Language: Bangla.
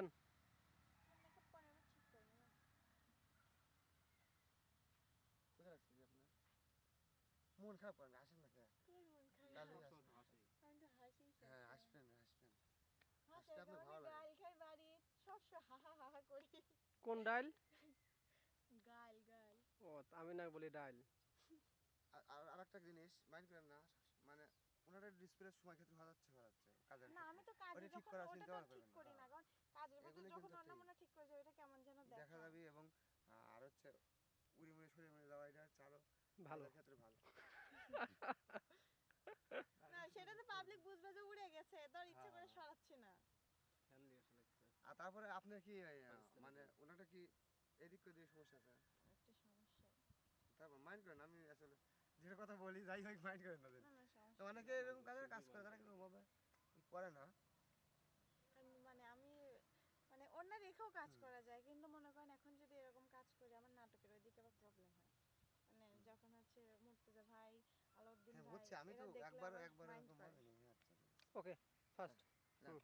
দেন করে মন খারাপ করেন আসেন না মন হ্যাঁ আসবেন আসবেন। করি। কোন ডাইল গাল গাল। ও আমি না বলি ডাইল আর- আরেকটা জিনিস মাইন্ড করেন না মানে ওনার ডিসপ্লে সময় ক্ষেত্রে ভালো যাচ্ছে ভালো যাচ্ছে কাজের না আমি তো কাজে ঠিক ওটা চিন্তা ভাবনা করি না। না কারণ কাজের ভেতর এগুলো যখন কিন্তু অন্য ঠিক। মনে ঠিক করে যায় ওটা কেমন যেন দেখা দেখা যাবে এবং আহ, আর হচ্ছে উড়ি মুড়ি সরে মুড়ি যাওয়া এটা হচ্ছে আরও ভালো। ক্ষেত্রে ভালো। না সেটা তো পাবলিক বুঝবে যে উড়ে গেছে তোর ইচ্ছে করে হ্যাঁ। সরাচ্ছি না। আর তারপরে আপনার কি মানে ওনারটা কি এদিক দিয়ে সমস্যা আছে? একটা সমস্যা। তারপর মাইন্ড করেন আমি আসলে যেটা কথা বলি যাই হোক মাইন্ড করেন না তো অনেকে এরকম কাজের কাজ করে তারা কিন্তু ওভাবে করে না। মানে আমি মানে অন্য রেখেও কাজ করা যায় কিন্তু মনে করেন এখন যদি এরকম কাজ করি আমার নাটকের ওইদিকে আবার প্রবলেম হয়। মানে যখন হচ্ছে মুর্তজা ভাই আলাউদ্দিন হ্যাঁ ভাই বুঝছি আমি তো একবার একবার ওকে ফার্স্ট হুম।